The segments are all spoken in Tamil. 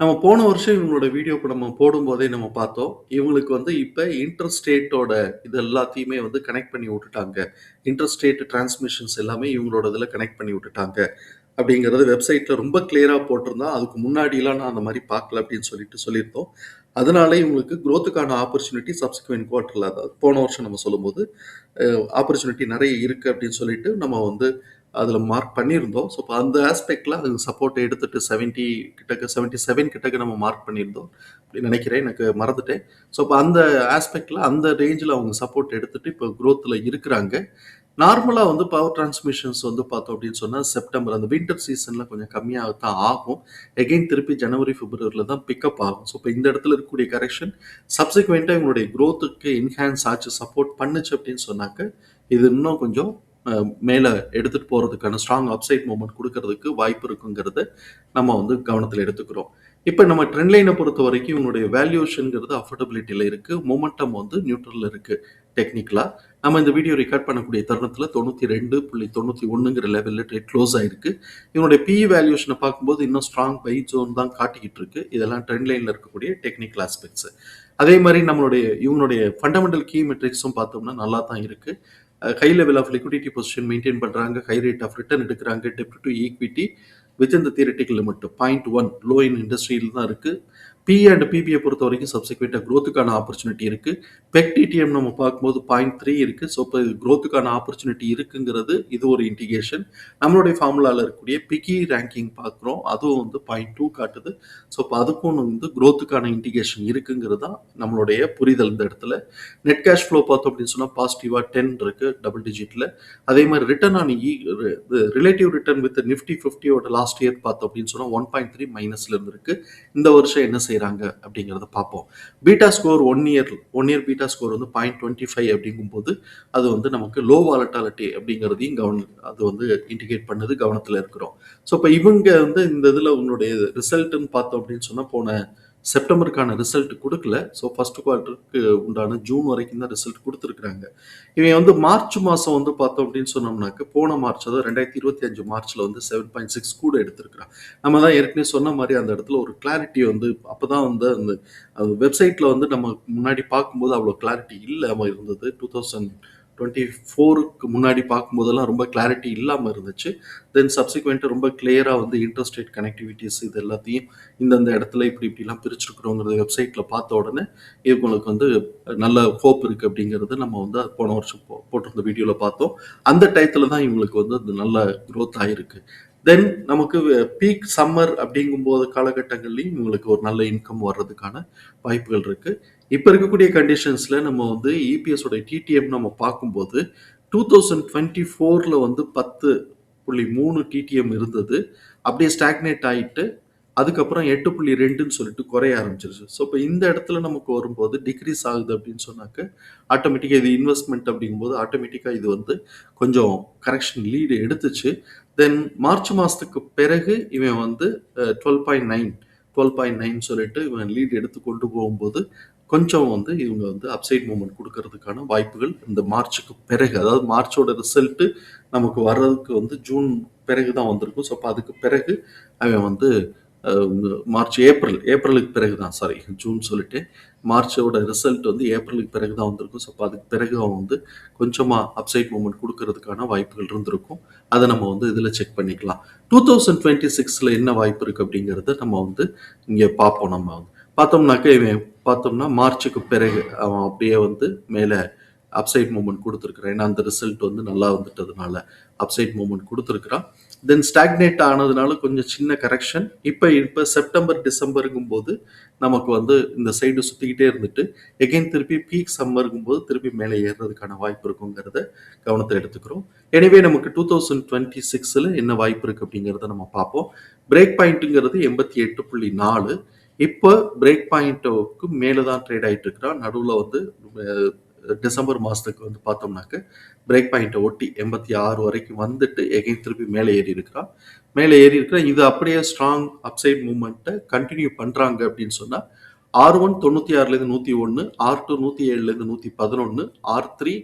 நம்ம போன வருஷம் இவங்களோட வீடியோ இப்போ நம்ம போடும்போதே நம்ம பார்த்தோம். இவங்களுக்கு வந்து இப்போ இன்டர்ஸ்டேட்டோட இது எல்லாத்தையுமே வந்து கனெக்ட் பண்ணி விட்டுட்டாங்க. இன்டர்ஸ்டேட் டிரான்ஸ்மிஷன்ஸ் எல்லாமே இவங்களோட இதில் கனெக்ட் பண்ணி விட்டுட்டாங்க. அப்படிங்கிறது வெப்சைட்டில் ரொம்ப கிளியராக போட்டிருந்தா அதுக்கு முன்னாடிலாம் நான் அந்த மாதிரி பார்க்கல அப்படின்னு சொல்லிட்டு சொல்லியிருந்தோம். அதனால இவங்களுக்கு க்ரோத்துக்கான ஆப்பர்ச்சுனிட்டி சப்சிக்வெண்ட் குவார்ட்டரில் அதாவது போன வருஷம் நம்ம சொல்லும்போது ஆப்பர்ச்சுனிட்டி நிறைய இருக்குது அப்படின்னு சொல்லிட்டு நம்ம வந்து அதில் மார்க் பண்ணியிருந்தோம். ஸோ இப்போ அந்த ஆஸ்பெக்டில் அது சப்போர்ட் எடுத்துட்டு செவன்ட்டி கிட்டக்கு செவன்ட்டி செவன் கிட்டக்கு நம்ம மார்க் பண்ணியிருந்தோம் அப்படின்னு நினைக்கிறேன். எனக்கு மறந்துட்டேன். ஸோ இப்போ அந்த ஆஸ்பெக்டில் அந்த ரேஞ்சில் அவங்க சப்போர்ட் எடுத்துட்டு இப்போ க்ரோத்தில் இருக்கிறாங்க. நார்மலாக வந்து பவர் டிரான்ஸ்மிஷன்ஸ் வந்து பார்த்தோம் அப்படின்னு சொன்னால் செப்டம்பர் அந்த வின்டர் சீசனில் கொஞ்சம் கம்மியாக தான் ஆகும். எகெயின் திருப்பி ஜனவரி பிப்ரவரியில் தான் பிக்கப் ஆகும். ஸோ இப்போ இந்த இடத்துல இருக்கக்கூடிய கரெக்ஷன் சப்சிக்வெண்ட்டாக இவங்களுடைய க்ரோத்துக்கு என்ஹான்ஸ் ஆச்சு சப்போர்ட் பண்ணுச்சு அப்படின்னு சொன்னாக்க இது இன்னும் கொஞ்சம் மேலே எடுத்துகிட்டு போகிறதுக்கான ஸ்ட்ராங் அப்சைட் மூமெண்ட் கொடுக்கறதுக்கு வாய்ப்பு இருக்குங்கிறத நம்ம வந்து கவனத்தில் எடுத்துக்கிறோம். இப்போ நம்ம ட்ரெண்ட் லைனை பொறுத்த வரைக்கும் இவனுடைய வேல்யூஷனுங்கிறது அஃபோர்டபிலிட்டியில் இருக்குது மொமெண்டம் வந்து நியூட்ரலில் இருக்குது டெக்னிக்கலாக நம்ம இந்த வீடியோ ரெக்கார்ட் பண்ணக்கூடிய தருணத்தில் தொண்ணூற்றி ரெண்டு புள்ளி தொண்ணூற்றி ஒன்றுங்கிற லெவலில் ட்ரேட் க்ளோஸ் ஆகிருக்கு இவனுடைய பிஇ வேல்யூஷனை பார்க்கும்போது இன்னும் ஸ்ட்ராங் பை ஜோன் தான் காட்டிக்கிட்டு இருக்கு. இதெல்லாம் ட்ரெண்ட் லைனில் இருக்கக்கூடிய டெக்னிக்கல் ஆஸ்பெக்ட்ஸ் அதே மாதிரி நம்மளுடைய இவங்களுடைய ஃபண்டமெண்டல் கீ மெட்ரிக்ஸும் பார்த்தோம்னா நல்லா தான் இருக்குது high level of liquidity position maintain பண்ணுறாங்க ஹை ரேட் ஆஃப் ரிட்டர்ன் எடுக்கிறாங்க. டெப்ட் டு ஈக்விட்டி வித் இந்த theoretic limit point one low in இண்டஸ்ட்ரியில் தான் இருக்குது பி அண்ட் பிபியை பொறுத்த வரைக்கும் சப்சிக்வெண்ட்டாக க்ரோத்துக்கான ஆப்பர்ச்சுனிட்டி இருக்குது பெக் டிடிஎம் நம்ம பார்க்கும்போது பாயிண்ட் த்ரீ இருக்குது ஸோ இப்போ க்ரோத்துக்கான ஆப்பர்ச்சுனிட்டி இருக்குங்கிறது இது ஒரு இண்டிகேஷன் நம்மளுடைய ஃபார்முலாவில் இருக்கக்கூடிய பிகி ரேங்கிங் பார்க்குறோம். அதுவும் வந்து பாயிண்ட் டூ காட்டுது. ஸோ இப்போ அதுக்கும் வந்து க்ரோத்துக்கான இண்டிகேஷன் இருக்குங்கிறது தான் நம்மளுடைய புரிதல் இந்த இடத்துல. நெட் கேஷ் ஃப்ளோ பார்த்தோம் அப்படின்னு சொன்னால் பாசிட்டிவாக டென் இருக்குது டபுள் டிஜிட்டில் அதே மாதிரி return on E relative return with Nifty ஃபிஃப்டியோட last year பார்த்தோம் அப்படின்னு சொன்னால் ஒன் பாயிண்ட் த்ரீ மைனஸ்ல இருந்திருக்கு இந்த வருஷம் என்ன செய்கிறாங்க அப்படிங்கிறத பார்ப்போம். Beta score one year one year beta score வந்து பாயிண்ட் டுவெண்ட்டி ஃபைவ் அப்படிங்கும்போது அது வந்து நமக்கு லோ வாலட்டாலிட்டி அப்படிங்கிறதையும் கவன அது வந்து இண்டிகேட் பண்ணது கவனத்தில் இருக்கிறோம். ஸோ இப்போ இவங்க வந்து இந்த இதில் உங்களுடைய ரிசல்ட்டுன்னு பார்த்தோம் அப்படின்னு சொன்னால் போன செப்டம்பருக்கான ரிசல்ட் கொடுக்கல. ஸோ ஃபர்ஸ்ட் குவார்ட்டருக்கு உண்டான ஜூன் வரைக்கும் தான் ரிசல்ட் கொடுத்துருக்குறாங்க. இவன் வந்து மார்ச் மாதம் வந்து பார்த்தோம் அப்படின்னு சொன்னோம்னாக்க போன மார்ச் அதாவது ரெண்டாயிரத்தி இருபத்தி அஞ்சு மார்ச்சில் வந்து செவன் பாயிண்ட் சிக்ஸ் கூட எடுத்திருக்கிறான். நம்ம தான் ஏற்கனவே சொன்ன மாதிரி அந்த இடத்துல ஒரு கிளாரிட்டி வந்து அப்போ தான் வந்து அந்த வெப்சைட்டில் வந்து நம்ம முன்னாடி பார்க்கும்போது அவ்வளோ கிளாரிட்டி இல்லாமல் இருந்தது. டூ தௌசண்ட் டுவெண்ட்டி ஃபோருக்கு முன்னாடி பார்க்கும்போதெல்லாம் ரொம்ப கிளாரிட்டி இல்லாமல் இருந்துச்சு. தென் சப்சிக்வெண்ட்டு ரொம்ப கிளியராக வந்து இன்டர்ஸ்டேட் கனெக்டிவிட்டிஸ் இது எல்லாத்தையும் இந்தந்த இடத்துல இப்படி இப்படிலாம் பிரிச்சிருக்கிறோங்கிறது வெப்சைட்டில் பார்த்த உடனே இவங்களுக்கு வந்து நல்ல ஹோப் இருக்குது அப்படிங்கிறது நம்ம வந்து அது போன வருஷம் போ போட்டிருந்த வீடியோவில் பார்த்தோம். அந்த டயத்தில் தான் இவங்களுக்கு வந்து அது நல்ல க்ரோத் ஆகிருக்கு தென் நமக்கு பீக் சம்மர் அப்படிங்கும்போது காலகட்டங்கள்லையும் இவங்களுக்கு ஒரு நல்ல இன்கம் வர்றதுக்கான வாய்ப்புகள் இருக்குது இப்போ இருக்கக்கூடிய கண்டிஷன்ஸில் நம்ம வந்து இபிஎஸோட டிடிஎம் நம்ம பார்க்கும்போது டூ தௌசண்ட் டுவெண்ட்டி ஃபோரில் வந்து பத்து புள்ளி மூணு டிடிஎம் இருந்தது. அப்படியே ஸ்டாக்னேட் ஆகிட்டு அதுக்கப்புறம் எட்டு புள்ளி ரெண்டுன்னு சொல்லிட்டு குறைய ஆரம்பிச்சிருச்சு. ஸோ இப்போ இந்த இடத்துல நமக்கு வரும்போது டிக்ரீஸ் ஆகுது அப்படின்னு சொன்னாக்க ஆட்டோமேட்டிக்காக இது இன்வெஸ்ட்மெண்ட் அப்படிங்கும்போது ஆட்டோமேட்டிக்காக இது வந்து கொஞ்சம் கரெக்ஷன் லீடு எடுத்துச்சு. தென் மார்ச் மாதத்துக்கு பிறகு இவன் வந்து twelve point nine twelve point nine சொல்லிட்டு இவன் லீட் எடுத்து கொண்டு போகும்போது கொஞ்சம் வந்து இவங்க வந்து அப்சைட் மூமெண்ட் கொடுக்கறதுக்கான வாய்ப்புகள் இந்த மார்ச்சுக்கு பிறகு அதாவது மார்ச்சோட ரிசல்ட்டு நமக்கு வர்றதுக்கு வந்து ஜூன் பிறகு தான் வந்திருக்கும். ஸோ அப்போ அதுக்கு பிறகு அவன் வந்து மார்ச் ஏப்ரல் ஏப்ரலுக்கு பிறகு தான் சாரி ஜூன் சொல்லிட்டு மார்ச்சோட ரிசல்ட் வந்து ஏப்ரலுக்கு பிறகு தான் வந்திருக்கும். ஸோ அப்போ அதுக்கு பிறகு அவன் வந்து கொஞ்சமாக அப்சைட் மூமெண்ட் கொடுக்கறதுக்கான வாய்ப்புகள் இருந்திருக்கும். அதை நம்ம வந்து இதில் செக் பண்ணிக்கலாம். டூ தௌசண்ட் டுவெண்ட்டி சிக்ஸில் என்ன வாய்ப்பு இருக்குது அப்படிங்கிறத நம்ம வந்து இங்கே பார்ப்போம் நம்ம. வந்து பார்த்தோம்னாக்க இவன் பார்த்தோம்னா மார்ச்சுக்கு பிறகு அவன் அப்படியே வந்து மேலே அப்சைட் மூமெண்ட் கொடுத்துருக்குறேன். ஏன்னா அந்த ரிசல்ட் வந்து நல்லா வந்துட்டதுனால அப்சைட் மூமெண்ட் கொடுத்துருக்குறான். தென் ஸ்டாக்னேட் ஆனதுனால கொஞ்சம் சின்ன கரெக்ஷன் இப்போ இப்போ செப்டம்பர் டிசம்பருங்கும் போது நமக்கு வந்து இந்த சைடு சுற்றிக்கிட்டே இருந்துட்டு எகைன் திருப்பி பீக் சம்மருங்கும் போது திருப்பி மேலே ஏறுறதுக்கான வாய்ப்பு இருக்குங்கிறத கவனத்தில் எடுத்துக்கிறோம். எனவே நமக்கு டூ தௌசண்ட் டுவெண்ட்டி சிக்ஸில் என்ன வாய்ப்பு இருக்குது அப்படிங்கிறத நம்ம பார்ப்போம். பிரேக் பாயிண்ட்டுங்கிறது எண்பத்தி எட்டு புள்ளி நாலு. இப்போ பிரேக் பாயிண்ட்டுக்கு மேலே தான் ட்ரேட் ஆகிட்டு இருக்கிறான். நடுவில் வந்து டிசம்பர் மாதத்துக்கு வந்து பார்த்தோம்னாக்க பிரேக் பாயிண்ட்டை ஒட்டி எண்பத்தி ஆறு வரைக்கும் வந்துட்டு எகைன் திருப்பி மேலே ஏறி இருக்கிறான். மேலே ஏறி இருக்கிறான். இது அப்படியே ஸ்ட்ராங் அப்சைட் மூமெண்ட்டை கண்டினியூ பண்ணுறாங்க அப்படின்னு சொன்னால் ஆர் ஒன் தொண்ணூற்றி ஆறுலேருந்து நூற்றி ஒன்று ஆர் டூ நூற்றி ஏழுலேருந்து நூற்றி பதினொன்று ஆர் த்ரீ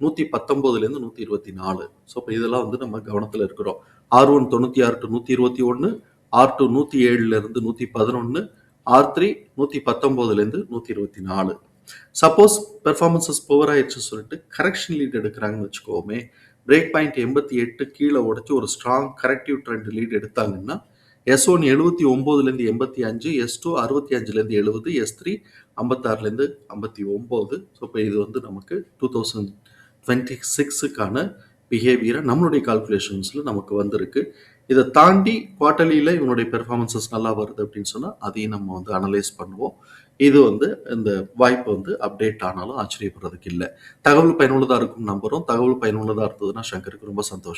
நூற்றி பத்தொம்போதுலேருந்து நூற்றி இருபத்தி நாலு. ஸோ இப்போ இதெல்லாம் வந்து நம்ம கவனத்தில் இருக்கிறோம். ஆர் ஒன் தொண்ணூற்றி ஆறு டு நூற்றி இருபத்தி ஒன்று ஆர் டூ நூற்றி ஏழுலேருந்து நூற்றி பதினொன்று ஆர் த்ரீ நூற்றி பத்தொம்போதுலேருந்து நூற்றி இருபத்தி நாலு. சப்போஸ் பெர்ஃபார்மன்சஸ் புவர் ஆயிடுச்சு சொல்லிட்டு கரெக்ஷன் லீட் எடுக்கிறாங்கன்னு வச்சுக்கோமே பிரேக் பாயிண்ட் எண்பத்தி எட்டு கீழே உடச்சி ஒரு ஸ்ட்ராங் கரெக்டிவ் ட்ரெண்ட் லீட் எடுத்தாங்கன்னா எஸ் ஒன் எழுபத்தி ஒம்போதுலேருந்து எண்பத்தி அஞ்சு எஸ் டூ அறுபத்தி அஞ்சுலேருந்து எழுபது எஸ் த்ரீ ஐம்பத்தாறுலேருந்து ஐம்பத்தி ஒம்பது. ஸோ இப்போ இது வந்து நமக்கு டூ தௌசண்ட் டுவெண்ட்டி சிக்ஸுக்கான பிஹேவியரை நம்மளுடைய கால்குலேஷன்ஸில் நமக்கு வந்திருக்கு. இதை தாண்டி குவார்டர்லியில் இவனுடைய பெர்ஃபார்மன்சஸ் நல்லா வருது அப்படின்னு சொன்னால் அதையும் நம்ம வந்து அனலைஸ் பண்ணுவோம். இது வந்து இந்த வாய்ப்பு வந்து அப்டேட் ஆனாலும் ஆச்சரியப்படுறதுக்கு இல்லை. தகவல் பயனுள்ளதாக இருக்கும் நம்புகிறோம் தகவல் பயனுள்ளதாக இருந்ததுன்னா சங்கருக்கு ரொம்ப சந்தோஷம்.